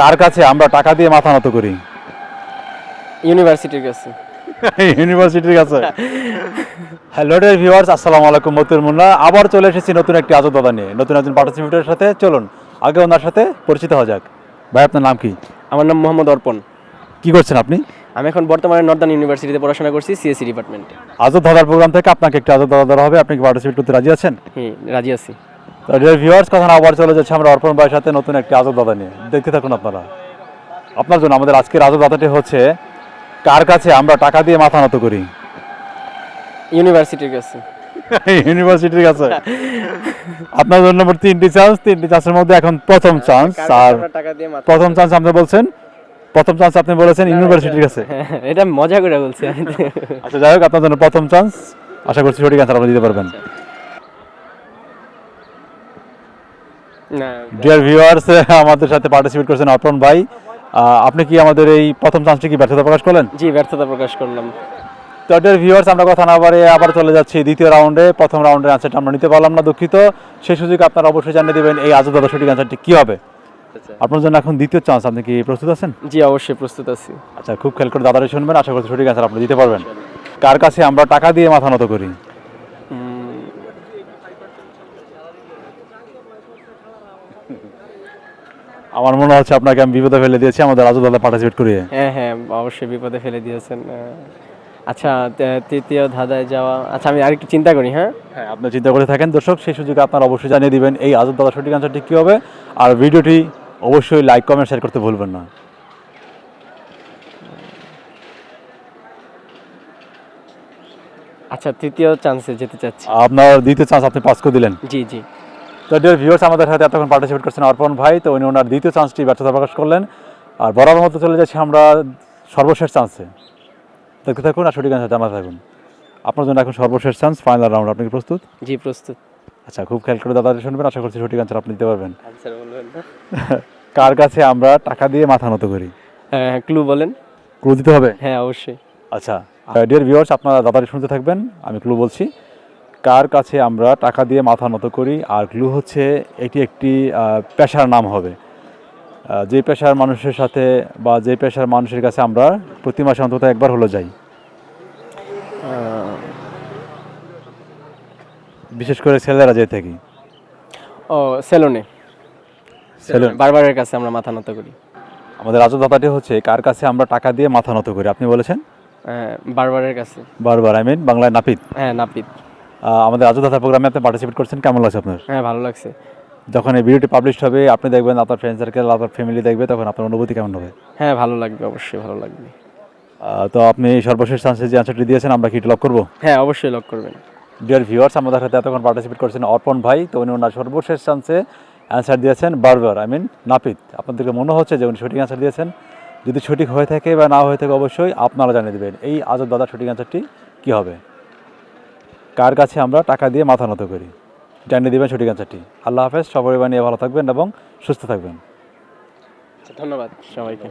কার কাছে আমরা টাকা দিয়ে মাথা নত করি? ইউনিভার্সিটির কাছে। ইউনিভার্সিটির কাছে? হ্যালো ডিয়ার ভিউয়ার্স আসসালামু আলাইকুম মতুর মুন্না। আবার চলে এসেছি নতুন একটি আজব দাদা নিয়ে। নতুন নতুন পার্টিসিপেটের সাথে। চলুন আগে ওনার সাথে পরিচিত হওয়া যাক। ভাই আপনার নাম কি? আমার নাম মোহাম্মদ অর্পণ। কি করছেন আপনি? আমি এখন বর্তমানে নর্দার্ন ইউনিভার্সিটিতে পড়াশোনা করছি সিএসসি ডিপার্টমেন্টে। আজব দাদার প্রোগ্রাম থেকে আপনাকে একটি আজব দাদা হবে। আপনি কি পার্টিসিপেট করতে রাজি আছেন? হুম রাজি আছি। ভিউয়ার্স কথা আবার চলে যাচ্ছে আমরা অর্পণ ভাইয়ের সাথে নতুন একটি আজব দাদা নিয়ে। দেখতে থাকুন আপনারা। আপনার জন্য আমাদের আজকের আজব দাদাটি হচ্ছে কার কাছে আমরা টাকা দিয়ে মাথা নত করি? ইউনিভার্সিটির কাছে। ইউনিভার্সিটির কাছে? আপনার জন্য মোট তিনটি চান্স তিনটি চান্সের মধ্যে এখন প্রথম চান্স আর দিয়ে মাথা প্রথম চান্স আপনি বলছেন প্রথম চান্স আপনি বলেছেন ইউনিভার্সিটির কাছে। এটা মজা করে বলছি। আচ্ছা যাই হোক আপনার জন্য প্রথম চান্স আশা করছি সঠিক অ্যান্সার আপনি দিতে পারবেন। ডিয়ার ভিউয়ার্স আমাদের সাথে পার্টিসিপেট করেছেন অর্পণ ভাই। আপনি কি আমাদের এই প্রথম চান্সটি কি ব্যর্থতা প্রকাশ করলেন? জি ব্যর্থতা প্রকাশ করলাম। তো ডিয়ার ভিউয়ার্স আমরা কথা না বাড়ে আবার চলে যাচ্ছি দ্বিতীয় রাউন্ডে প্রথম রাউন্ডের অ্যান্সারটা আমরা নিতে পারলাম না দুঃখিত। সেই সুযোগে আপনারা অবশ্যই জানিয়ে দেবেন এই আজব দাদা সঠিক অ্যান্সারটি কী হবে। আপনার জন্য এখন দ্বিতীয় চান্স আপনি কি প্রস্তুত আছেন? জি অবশ্যই প্রস্তুত আছি। আচ্ছা খুব খেয়াল করে দাদারা শুনবেন আশা করছি সঠিক অ্যান্সার আপনি দিতে পারবেন। কার কাছে আমরা টাকা দিয়ে মাথা নত করি? আমার মনে হচ্ছে আপনাকে আমি বিপদে ফেলে দিয়েছি আমাদের রাজু দাদা পার্টিসিপেট করিয়ে। হ্যাঁ হ্যাঁ অবশ্যই বিপদে ফেলে দিয়েছেন। আচ্ছা তৃতীয় ধাঁধায় যাওয়া আচ্ছা আমি আরেকটু চিন্তা করি হ্যাঁ? হ্যাঁ আপনি চিন্তা করে থাকেন। দর্শক সেই সুযোগে আপনারা অবশ্যই জানিয়ে দিবেন এই আজব দাদা সঠিক অ্যান্সারটি কী হবে? আর ভিডিওটি অবশ্যই লাইক কমেন্ট শেয়ার করতে ভুলবেন না। আচ্ছা তৃতীয় চান্সে যেতে চাচ্ছি। আপনার দ্বিতীয় চান্স আপনি পাস করে দিলেন। জি জি। তো ডিয়ার ভিউয়ার্স আমাদের সাথে এতক্ষণ পার্টিসিপেট করছেন অর্পণ ভাই তো উনি ওনার দ্বিতীয় চান্সটি ব্যর্থতা প্রকাশ করলেন। আর বরাবর মতো চলে যাচ্ছি আমরা সর্বশেষ চান্সে দেখতে থাকুন আর সঠিক অ্যান্সার জানা থাকুন। আপনার জন্য এখন সর্বশেষ চান্স ফাইনাল রাউন্ড আপনি কি প্রস্তুত? জি প্রস্তুত। আচ্ছা খুব খেয়াল করে দাদা শুনবেন আশা করছি সঠিক অ্যান্সার আপনি দিতে পারবেন। আনসার কার কাছে আমরা টাকা দিয়ে মাথা নত করি? হ্যাঁ ক্লু বলেন। ক্লু দিতে হবে? হ্যাঁ অবশ্যই। আচ্ছা ডিয়ার ভিউয়ার্স আপনারা দাদারি শুনতে থাকবেন আমি ক্লু বলছি। কার কাছে আমরা টাকা দিয়ে মাথা নত করি? আর গ্লু হচ্ছে এটি একটি পেশার নাম হবে। যে পেশার মানুষের সাথে বা যে পেশার মানুষের কাছে আমরা প্রতি মাসে অন্তত একবার হলো যাই। বিশেষ করে ছেলেরা যেয়ে থাকি। ও সেলুনে। সেলুন। বারবারের কাছে আমরা মাথা নত করি। আমাদের রাজু দাদাটি হচ্ছে কার কাছে আমরা টাকা দিয়ে মাথা নত করি? আপনি বলেছেন? হ্যাঁ, বারবারের কাছে। বারবার আই মিন বাংলায় নাপিত। হ্যাঁ নাপিত। আমাদের রাজু দাদা প্রোগ্রামে আপনি পার্টিসিপেট করছেন কেমন লাগছে আপনার? হ্যাঁ ভালো লাগছে। যখন এই ভিডিওটি পাবলিশ হবে আপনি দেখবেন আপনার ফ্রেন্ড সার্কেল আপনার ফ্যামিলি দেখবে তখন আপনার অনুভূতি কেমন হবে? হ্যাঁ ভালো লাগবে অবশ্যই ভালো লাগবে। তো আপনি সর্বশেষ চান্সে যে অ্যান্সারটি দিয়েছেন আমরা কি লক করব? হ্যাঁ অবশ্যই লক করবেন। ডিয়ার ভিউয়ার্স আমাদের সাথে এতক্ষণ পার্টিসিপেট করছেন অর্পণ ভাই তো উনি ওনার সর্বশেষ চান্সে অ্যান্সার দিয়েছেন বারবার আই মিন নাপিত। আপনাদেরকে মনে হচ্ছে যে উনি সঠিক অ্যান্সার দিয়েছেন? যদি সঠিক হয়ে থাকে বা না হয়ে থাকে অবশ্যই আপনারা জানিয়ে দেবেন এই আজব দাদার সঠিক অ্যান্সারটি কী হবে? কার কাছে আমরা টাকা দিয়ে মাথা নত করি? জানিয়ে দেবেন ছুটি অ্যান্সারটি আল্লাহ হাফেজ, সবাই বানিয়ে ভালো থাকবেন এবং সুস্থ থাকবেন। ধন্যবাদ সবাইকে।